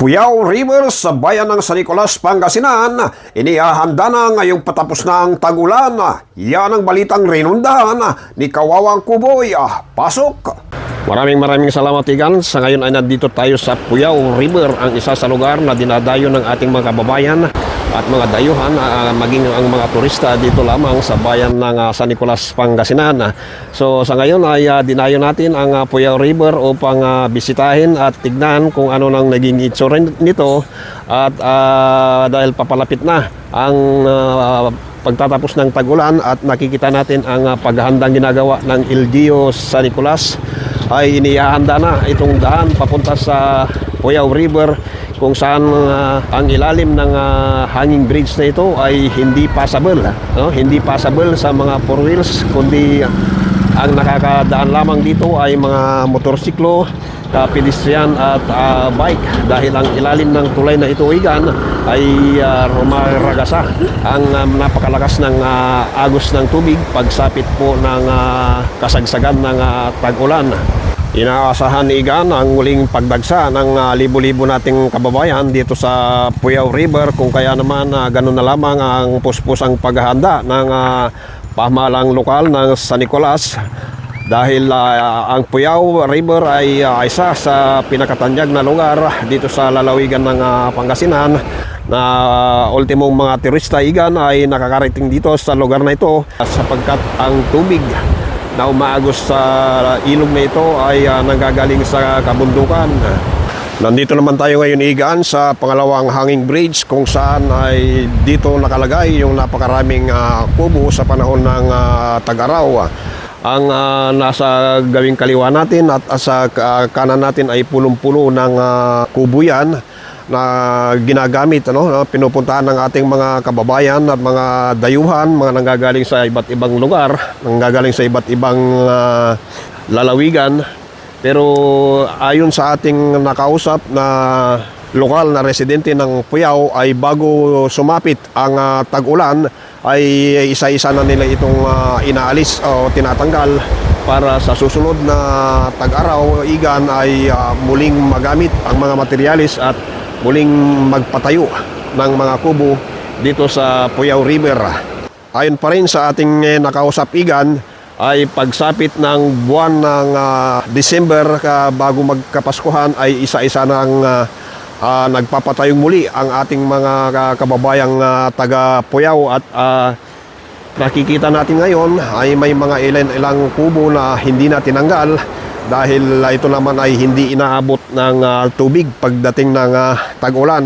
Puyao River sa bayan ng San Nicolas, Pangasinan, inihahanda na ngayong patapos na ang tagulan. Yan ang balitang rinundahan ni Kawawang Kuboy. Ah, Pasok! Maraming maraming salamat Igan. Sa ngayon ay nandito tayo sa Puyao River, ang isa sa lugar na dinadayo ng ating mga kababayan at mga dayuhan, ah, maging ang mga turista dito lamang sa bayan ng ah, San Nicolas, Pangasinan. So sa ngayon ay ah, dinayo natin ang ah, Puyao River upang ah, bisitahin at tignan kung ano nang naging itsura nito at ah, dahil papalapit na ang ah, pagtatapos ng tagulan at nakikita natin ang ah, paghahandang ginagawa ng LGU San Nicolas ay inihahanda na itong daan papunta sa Puyao River kung saan ah, ang ilalim ng ah, hanging bridge na ito ay hindi passable no? hindi passable sa mga four wheels kundi ang nakakadaan lamang dito ay mga motorsiklo uh, pedestrian at ah, bike. Dahil ang ilalim ng tulay na ito igan ay uh, rumaragasa. Ang um, napakalakas ng ah, agos ng tubig pagsapit po ng ah, kasagsagan ng ah, tag-ulan Inaasahan ni Igan ang muling pagdagsa ng ah, libo-libo nating kababayan dito sa Puyao River. Kung kaya naman uh, ganun na lamang ang puspusang paghahanda ng ah, pamahalang lokal ng San Nicolas. Dahil ah, ang Puyao River ay ah, isa sa pinakatanyag na lugar dito sa lalawigan ng ah, Pangasinan na ultimong mga turista igan ay nakakarating dito sa lugar na ito sapagkat ang tubig na umaagos sa ilog na ito ay ah, nanggagaling sa kabundukan. Nandito naman tayo ngayon igaan sa pangalawang hanging bridge kung saan ay dito nakalagay yung napakaraming ah, kubo sa panahon ng ah, tag-araw. Ang ah, nasa gawing kaliwa natin at ah, sa ah, kanan natin ay pulong-pulo ng ah, kubo yan na ginagamit ano pinupuntahan ng ating mga kababayan at mga dayuhan mga nanggagaling sa iba't ibang lugar nanggagaling sa iba't ibang ah, lalawigan. Pero ayon sa ating nakausap na lokal na residente ng Puyao ay bago sumapit ang ah, tag-ulan ay isa-isa na nila itong ah, inaalis o tinatanggal para sa susunod na tag-araw igan ay ah, muling magamit ang mga materialis at muling magpatayo ng mga kubo dito sa Puyao River. Ayon pa rin sa ating eh, nakausap igan ay pagsapit ng buwan ng ah, December ka bago magkapaskuhan ay isa-isa nang ah, ah, nagpapatayong muli ang ating mga ka- kababayang ah, taga Puyao at ah, nakikita natin ngayon ay may mga ilan-ilang kubo na hindi na tinanggal dahil ah, ito naman ay hindi inaabot ng ah, tubig pagdating ng ah, tag-ulan.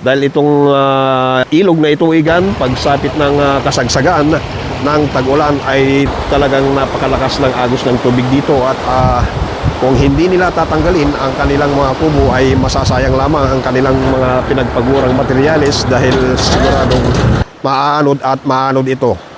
Dahil itong ah, ilog na ito igan, pagsapit ng ah, kasagsagan ng tag-ulan ay talagang napakalakas ng agos ng tubig dito at ah, kung hindi nila tatanggalin ang kanilang mga kubo ay masasayang lamang ang kanilang mga pinagpagurang materyales dahil siguradong maaanod at maanod ito.